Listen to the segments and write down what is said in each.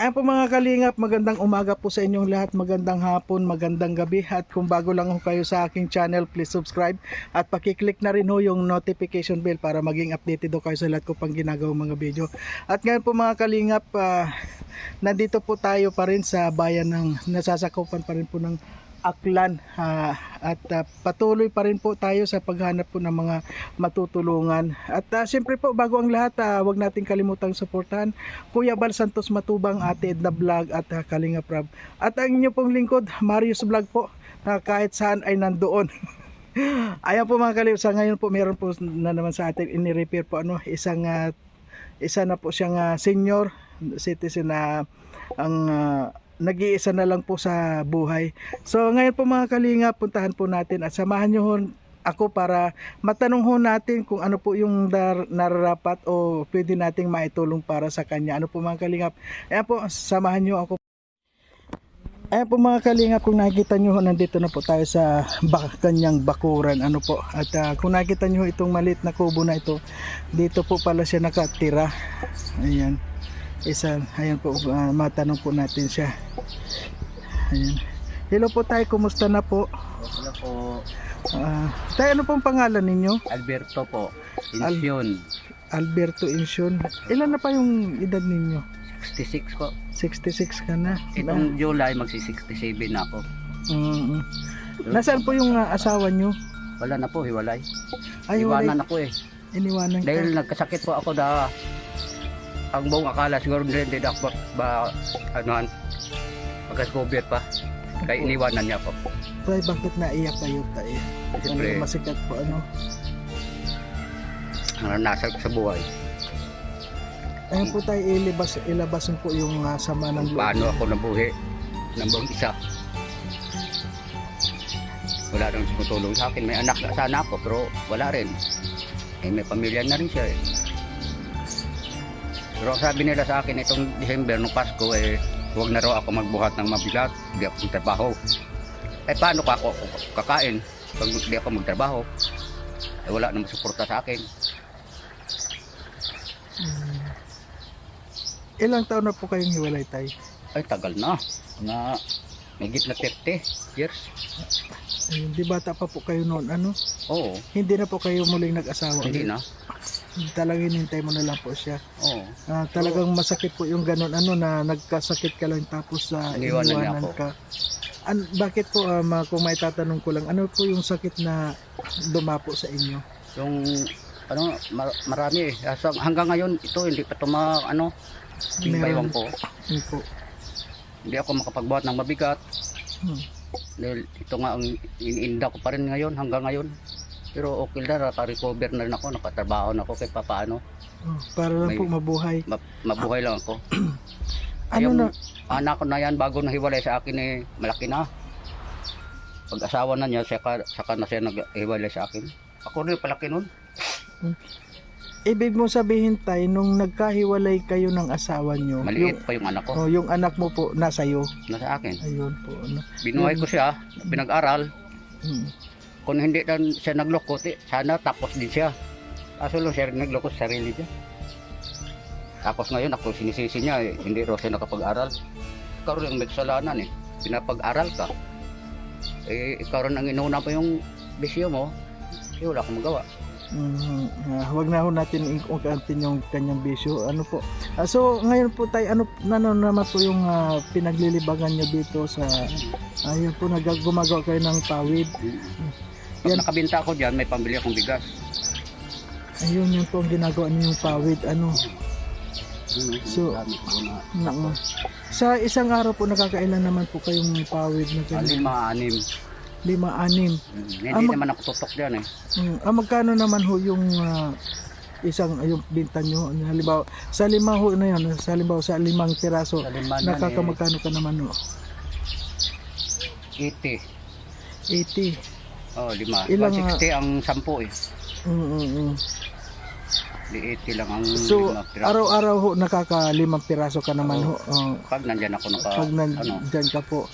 Ayan po mga kalingap, magandang umaga po sa inyong lahat, magandang hapon, magandang gabi. At kung bago lang ho kayo sa aking channel, please subscribe. At pakiclick na rin ho yung notification bell para maging updated ho kayo sa lahat ko pang ginagawang mga video. At ngayon po mga kalingap, ah, nandito po tayo pa rin sa bayan ng nasasakupan pa rin po ng Aklan ah, at ah, patuloy pa rin po tayo sa paghanap po ng mga matutulungan. At ah, siyempre po bago ang lahat, ah, wag nating kalimutang suportahan Kuya Bal Santos Matubang, Ate Edna Vlog at uh, Kalinga Prab. At ang inyo pong lingkod, Marius Vlog po, na kahit saan ay nandoon. Ayan po mga kalib, sa ngayon po meron po na naman sa atin ini-repair po ano, isang ah, isa na po siyang ah, senior citizen na ang ah, nag-iisa na lang po sa buhay. So ngayon po mga kalinga, puntahan po natin at samahan nyo ho ako para matanong ho natin kung ano po yung dar- nararapat o pwede nating maitulong para sa kanya. Ano po mga kalingap? Ayan po, samahan nyo ako. Ayan po mga kalingap, kung nakikita nyo nandito na po tayo sa bak kanyang bakuran. Ano po? At ah, kung nakikita nyo itong malit na kubo na ito, dito po pala siya nakatira. Ayan. Isa, ayan po, ah, matanong po natin siya. Ayan. Hello po tayo, kumusta na po? Hello po, Ah, tayo ano pong pangalan ninyo? Alberto po. Al- Insyon. Alberto Insyon. Ilan na pa yung edad ninyo? 66 po. 66 ka na. Itong July, magsi-67 na ako. Mm. Nasaan po yung ah, asawa nyo? Wala na po, hiwalay. Ay, wala. Iwanan ako eh. Iniwanan ka. Dahil nagkasakit po ako na ang buong akala siguro din ako ba, ano magkascover pa. Kaya iniwanan niya ako. Tay, bakit naiyak kayo tayo? Siyempre, Ano masikat po ano? ano, nasa sa buhay. Ayun po tayo ilabas, ilabas po yung ah, sama ng loob. paano ako nabuhi ng buong isa. Wala nang tumutulong sa akin. May anak na sana ako pero wala rin. Eh, may pamilya na rin siya eh. Pero sabi nila sa akin itong December nung Pasko eh huwag na raw ako magbuhat ng mabigat, hindi ako magtrabaho. Eh paano ka ako kakain pag hindi ako magtrabaho? Eh wala namang suporta sa akin. Mm. Ilang taon na po kayong hiwalay tayo? Ay tagal na. Na megit na 30 years. Ayun, di bata pa po kayo noon ano? Oo, Hindi na po kayo muling nag-asawa. hindi na. Talagang hinintay mo na lang po siya. Oo. Ah, talagang masakit po yung ganun ano na nagkasakit ka lang tapos sa Iniwanan niya iniwanan ako. ka. An, bakit po ah, ma, kung may tatanong ko lang ano po yung sakit na dumapo sa inyo? yung ano mar- marami eh Asa- hanggang ngayon ito hindi pa tuma ano baywang ko Yun po. hindi ako makapagbuhat ng mabigat Hmm. dahil ito nga ang iniinda ko pa rin ngayon hanggang ngayon pero okay na naka-recover na rin ako nakatrabaho na ako kahit papaano. Oh, para lang May- po mabuhay. Ma- mabuhay lang ako. Ano yung na anak ko na yan bago nahiwalay sa akin eh malaki na. Pag asawa na niya saka, saka na siya naghiwalay sa akin. Ako rin palaki nun. Ibig mo sabihin tay nung nagkahiwalay kayo ng asawa nyo, maliit yung, pa yung anak ko. oh, yung anak mo po nasa iyo. nasa akin. Ayun po ano. binuhay ko siya pinag-aral. Hmm. Kung hindi lang siya nagloko, ti- sana tapos din siya. Kaso lang siya sa sarili niya. Tapos ngayon ako sinisisi niya, eh, hindi raw siya nakapag-aral. Ikaw rin may kasalanan eh. Pinapag-aral ka. Eh, ikaw rin ang inuna pa yung bisyo mo. Eh, wala akong magawa. Mhm. Ah, wag na ho natin ikukantin yung kanyang bisyo. Ano po? Ah, so ngayon po tayo ano ano naman po yung ah, pinaglilibangan niyo dito sa ayun po nag gumagawa kayo ng pawid. Pag Yan. nakabinta ako dyan, may pambili akong bigas. Ayun yun po ang ginagawa niyo yung pawid. Ano? So, gamit ko na. Oo. Sa isang araw po nakakailan naman po kayong pawid na ganyan? Alin mga anim. Lima, anim. Hmm, Hindi Ah, mag- naman ako tutok dyan eh. Mm. Ah, magkano naman ho yung ah, isang yung binta nyo? Halimbawa, sa lima ho na yun, sa halimbawa sa limang piraso, Sa lima na nakakamagkano ka naman ho? eh, 80. 80. Oh, lima. Ilang, 160 ang sampu eh. Mm, mm, mm. 80 lang ang So, lima piraso. araw-araw ho, nakakalimang piraso ka naman ho. Oh, Pag nandyan ako naka, pag ano, nandyan ka po.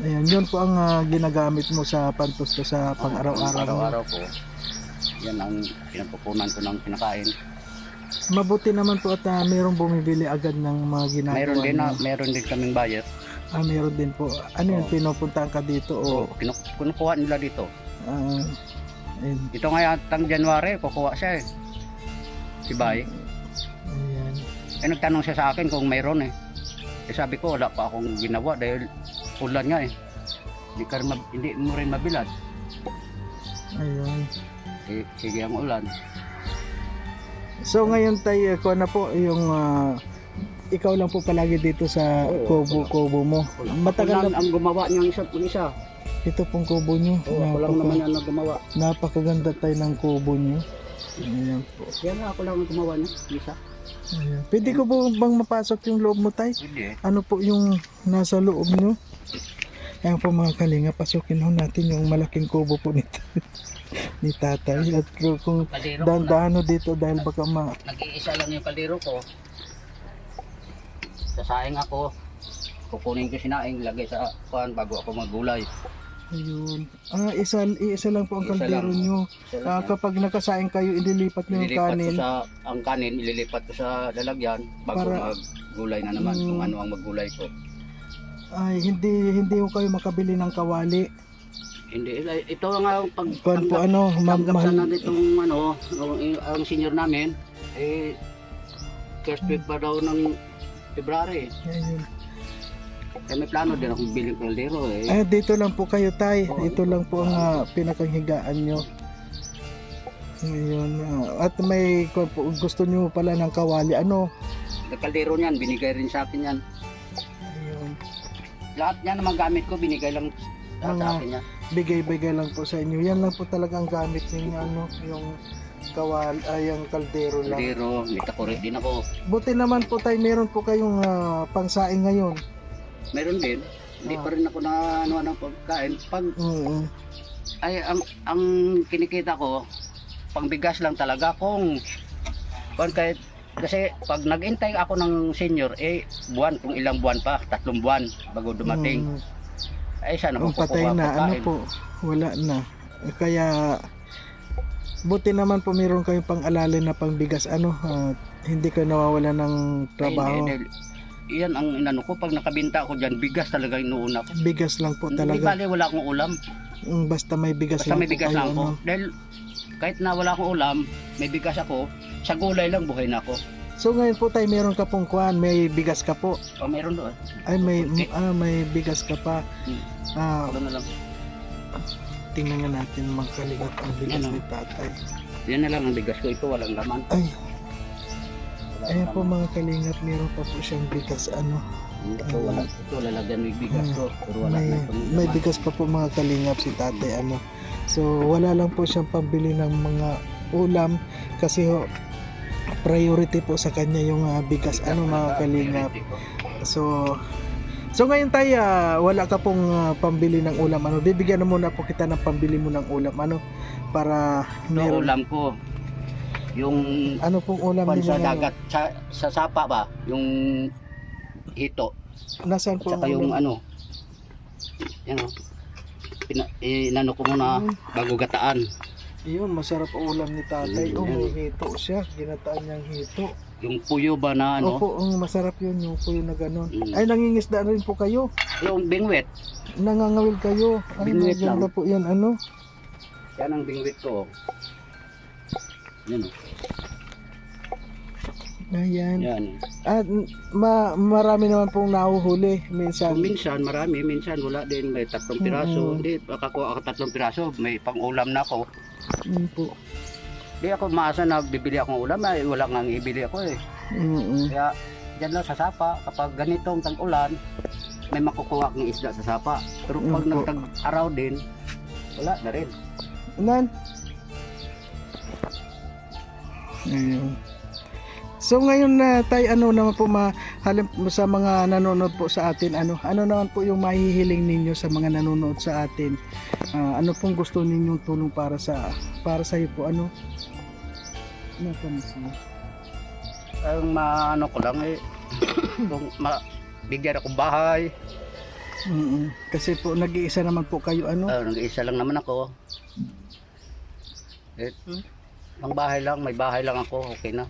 Ayan, yun po ang ah, ginagamit mo sa pantusto sa pang-araw-araw. mo. araw-araw ko. Yan ang pinapupunan ko ng pinakain. Mabuti naman po at ah, mayroong bumibili agad ng mga ginagawa. Meron din na, meron din kaming buyer. Ah, mayroon din po. Ano yun, Oo. pinupuntahan ka dito o Oh. Kinu- kinukuha nila dito. ah, ayun. Ito nga yatang January, kukuha siya eh. Si Bay. Ayan. Eh nagtanong siya sa akin kung mayroon eh. Eh sabi ko wala pa akong ginawa dahil ulan nga eh. Hindi, ka rin mab- hindi mo rin mabilad. Ayun. Eh, sige ang ulan. So ngayon tayo, ko na po yung ah, ikaw lang po palagi dito sa Oo, kubo-kubo mo. Matagal lang na ang gumawa niyang isa, isa. ito pong kubo nyo. Oo, ako lang Napaka- naman yan ang gumawa. napakaganda tayo ng kubo nyo. Ayan po. Yan nga ako lang ang gumawa niya, isa. Ayan. Pwede ko po bang mapasok yung loob mo tay? Hindi. Ano po yung nasa loob nyo? Ayan po mga kalinga, pasukin ho natin yung malaking kubo po nito. ni tatay. At kung- kung ko dahan-dahan ho dito dahil baka ma... Nag-iisa lang yung kaldero ko. Sasaing ako. Kukunin ko sinaing, lagay sa kuan bago ako maggulay. Ayun. Ah, isa, isa lang po ang Isa kaldero lang. nyo. Isa lang Ah, yan. kapag nakasaing kayo, ililipat nyo yung Ililipat ko kanin. sa ang kanin, ililipat ko sa lalagyan bago Para- maggulay na naman Mm. kung ano ang maggulay ko. Ay, hindi hindi ho kayo makabili ng kawali. Hindi ito nga ang pag Kuan po ano, ma- tanggap mahal. sana nitong ano, ang, ang senior namin eh first week pa daw ng February. Ayun. Kaya may plano din akong biling kaldero eh. Ah, dito lang po kayo tay. Oo. Ito lang po ang ah, pinakanghigaan nyo. Ngayon, ah, at may kuwan po, gusto nyo pala ng kawali. Ano? Kaldero niyan, binigay rin sa akin yan. Ayun. Lahat niya naman gamit ko, binigay lang sa, sa Mga- akin yan. Bigay-bigay lang po sa inyo. Yan lang po talagang gamit ninyo. Ano? Yung kawal, ay yung kaldero lang. Kaldero, may takuri din ako. Buti naman po tay, meron po kayong ah, pangsaing ngayon. Meron din. Hindi Ah. pa rin ako na ano ng pagkain. Pag Mm ay ang ang kinikita ko pangbigas lang talaga kung kung kahit kasi pag nag-intay ako ng senior eh buwan kung ilang buwan pa tatlong buwan bago dumating Mm. ay sana Kung ko patay na, ano po, wala na. Kaya, buti naman po meron kayong pang-alalay na pangbigas. Ano, ah, hindi kayo nawawala ng trabaho. iyan ang inano ko pag nakabinta ako diyan bigas talaga inuuna ko Bigas lang po Hindi talaga. bali wala akong ulam Mm, Basta may bigas basta lang may bigas lang ako ano. dahil kahit na wala akong ulam may bigas ako sa gulay lang buhay na ako So ngayon po tayo meron ka pong kuhan, may bigas ka po. o meron doon Ay may Okay. ah, may bigas ka pa. Hmm. Ah, ano na lang tingnan nga natin magkaligat ang bigas Ano? ni tatay. yan na lang ang bigas ko ito walang laman Ay, Wala ayan laman. po mga kalingap, meron pa po siyang bigas ano. Ito wala, ito lalagyan may bigas ko, pero wala may, na itong may laman. bigas pa po mga kalingap si tatay ano. So wala lang po siyang pambili ng mga ulam kasi ho, priority po sa kanya yung ah, bigas ano mga kalingap. So So ngayon tayo ah, wala ka pong ah, pambili ng ulam ano. Bibigyan na muna po kita ng pambili mo ng ulam ano para meron ulam ko, yung ano pong ulam ninyo sa dagat, sa, sa sapa ba, yung hito, Nasaan po saka yung ano, yan o, Pina, inano ko muna Mm. bago gataan. Iyon, masarap ulam ni tatay. Mm, Oh, may hito siya. Ginataan niyang hito. Yung puyo ba na ano, Opo, ang masarap yun, yung yung na ganun. Mm. Ay, nangingisda rin po kayo. yung bingwit, Nangangawil kayo. Ay, Bingwit lang. po yan, ano? yan ang bingwit ko. Yan o, Ayan. yan. At ma marami naman pong nahuhuli minsan. Kung minsan marami, minsan wala din, may tatlong piraso. Mm. Hindi, makakuha ako tatlong piraso, may pang ulam na ako. Mm po. Di ako maasa na bibili akong ulam, ay wala nga ibili ako eh. Mm Kaya dyan lang sa sapa, kapag ganitong tag-ulan, may makukuha kang isda sa sapa. Pero pag Opo. nagtag-araw din, wala na rin. Nan? Ayun. So ngayon na tayo ano naman po mahalim sa mga nanonood po sa atin ano ano naman po yung mahihiling ninyo sa mga nanonood sa atin Ah, ano pong gusto ninyong tulong para sa para sa iyo po ano Napansin. Ang maano ko lang eh, kung ma bigyan akong bahay, Mm-mm. Kasi po nag-iisa naman po kayo ano. uh, nag-isa lang naman ako. Eh, ang bahay lang, may bahay lang ako, okay na.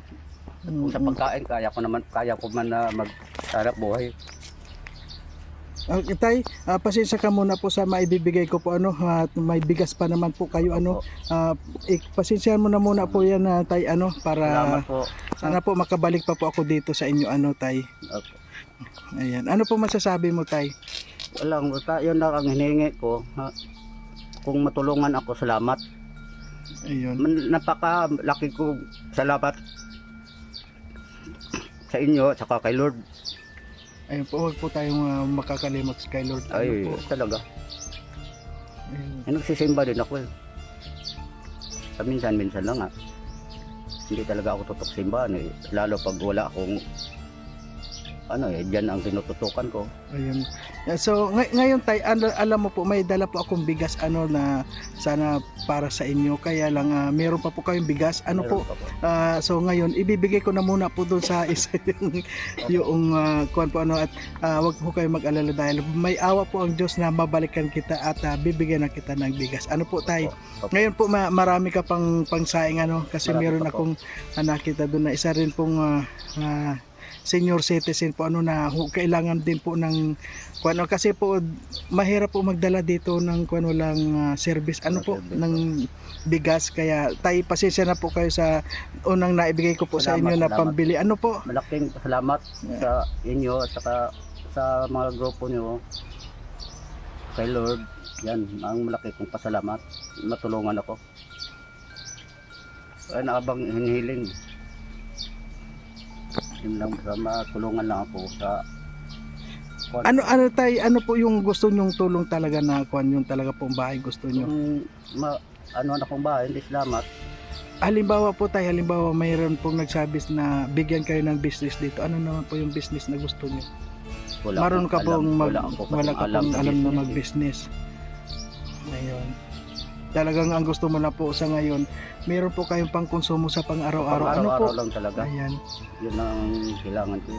Kung sa pagkain, kaya ko naman, kaya ko man na magharap buhay. Okay, tay, ah, pasensya ka muna po sa maibibigay ko po ano, at may bigas pa naman po kayo ano. Ah, ik, pasensyahan mo na muna po yan ah, tay ano para Salamat po. sana po makabalik pa po ako dito sa inyo ano tay. Okay. Ayan. Ano po masasabi mo tay? Walang, basta yun lang ang hinihingi ko. Ha? Kung matulungan ako, salamat. Ayun. Man- Napakalaki ko salamat sa inyo at saka kay Lord. Ayun po, huwag po tayong ah, makakalimot kay Lord. Ano Ay, po? talaga. Ayun. Eh, nagsisimba din ako eh. Sa minsan-minsan lang ah. Hindi talaga ako tutok simbahan eh. Lalo pag wala akong ano eh, dyan ang tinututukan ko. Ayun. Yeah, So ngay- ngayon tay ano, alam mo po may dala po akong bigas ano na sana para sa inyo kaya lang ah, meron pa po kayong bigas ano po Meron pa po. Ah, so ngayon ibibigay ko na muna po doon sa isa yung yung uh, kuan po ano at ah, wag po kayo mag-alala dahil may awa po ang Diyos na mabalikan kita at ah, bibigyan na kita ng bigas. Ano po tay? Opo. Ngayon po ma- marami ka pang pangsaing ano kasi Marami meron pa po. akong ah, nakita doon na isa rin pong ah, ah, senior citizen po ano na kailangan din po ng kuan kasi po mahirap po magdala dito ng kuan walang ah, service ano po ng bigas kaya tay pasensya na po kayo sa unang naibigay ko po sa Salamat, inyo na salamat. pambili ano po Malaking salamat sa inyo at saka sa mga grupo niyo. Kay Lord, yan, ang malaki kong pasalamat. Matulungan ako. Ay, nakabang hinihiling. Yun lang, sa matulungan lang ako sa ano ano tay ano po yung gusto nyong tulong talaga na kuan yung talaga pong bahay gusto nyo yung ma, ano na kong bahay, hindi salamat. halimbawa po tay halimbawa mayroon pong nagsabi na bigyan kayo ng business dito ano naman po yung business na gusto nyo Wala Maroon akong ka pong alam. mag, wala, ka kasing pong sa alam na business eh. mag-business. Ayun. Talagang ang gusto mo na po sa ngayon, meron po kayong pang konsumo sa pang-araw-araw. Ano po? Araw-araw lang talaga. Ayan. Yun ang kailangan ko.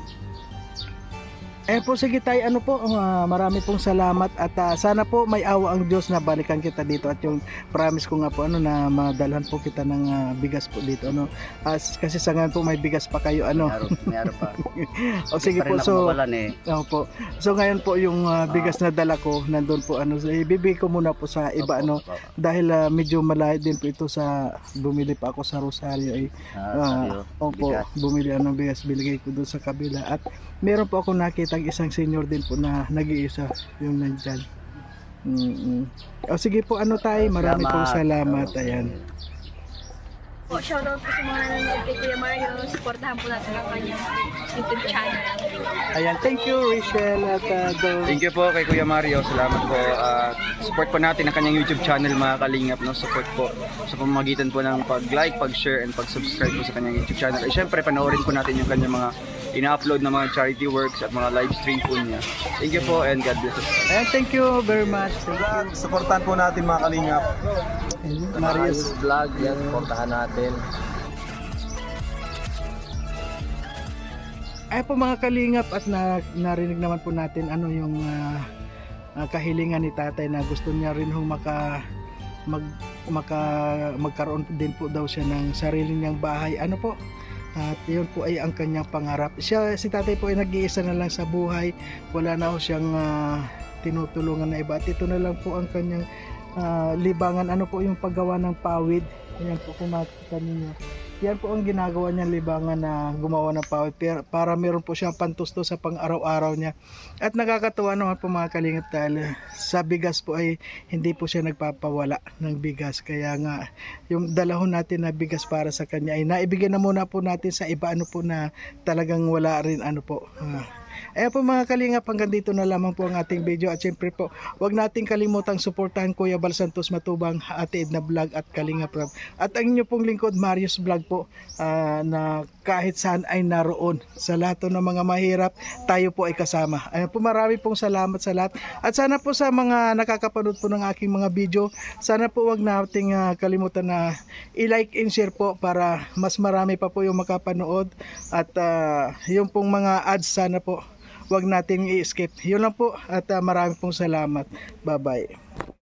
Eh po sige tayo, ano po, ah, marami pong salamat at ah, sana po may awa ang Diyos na balikan kita dito at yung promise ko nga po ano na madalhan po kita ng ah, bigas po dito ano. As, kasi sa ngayon po may bigas pa kayo ano. Mayroon pa. O sige po so eh. Opo. So ngayon po yung ah, bigas na dala ko nandun po ano ibibigay ko muna po sa iba Opo, ano opo. dahil ah, medyo malayo din po ito sa bumili pa ako sa Rosario ay Ah, sayo, opo bigas. bumili ng bigas binigay ko doon sa kabila at meron po ako nakita isang senior din po na nag-iisa yung nandyan mm o sige po ano tayo marami pong salamat ayan Po, shoutout po sa mga nanonood kay Kuya Mario. Supportahan po natin ang kanyang YouTube channel. ayan thank you Rachel at uh. Thank you po kay Kuya Mario. Salamat po. At support po natin ang kanyang YouTube channel mga kalingap. No? Support po sa pamamagitan po ng pag-like, pag-share, and pag-subscribe po sa kanyang YouTube channel. At syempre, panoorin po natin yung kanyang mga ina-upload na mga charity works at mga live stream po niya. Thank you po and God bless us. ayan thank you very much thank you Supportan po natin mga kalingap. Marius vlog, yan, supportahan natin. Ay po mga kalingap at na, narinig naman po natin ano yung ah, kahilingan ni tatay na gusto niya rin hong maka mag maka magkaroon din po daw siya ng sarili niyang bahay. Ano po? At yun po ay ang kanyang pangarap. Siya si tatay po ay nag-iisa na lang sa buhay. Wala na ho siyang ah, tinutulungan na iba. At ito na lang po ang kanyang ah, libangan. Ano po yung paggawa ng pawid. Ayan po kung makikita ninyo. Yan po ang ginagawa niyang libangan na gumawa ng pawid para meron po siyang pantusto sa pang-araw-araw niya. At nakakatuwa naman po mga kalingap dahil sa bigas po ay hindi po siya nagpapawala ng bigas. Kaya nga yung dalahon natin na bigas para sa kanya ay naibigay na muna po natin sa iba ano po na talagang wala rin ano po. Ah. Ayan po mga kalingap, hanggang dito na lamang po ang ating video at syempre po, huwag nating kalimutang suportahan Kuya Bal Santos Matubang, Ate Edna Vlog at Kalingap Rob. At ang inyo pong lingkod, Marius Vlog po, ah, na kahit saan ay naroon. Sa lahat ng mga mahirap, tayo po ay kasama. Ayan po, marami pong salamat sa lahat. At sana po sa mga nakakapanood po ng aking mga video, sana po wag nating ah, kalimutan na i-like and share po para mas marami pa po yung makapanood. At ah, yung pong mga ads sana po, wag nating i-skip. Yun lang po at ah, marami pong salamat. Bye-bye.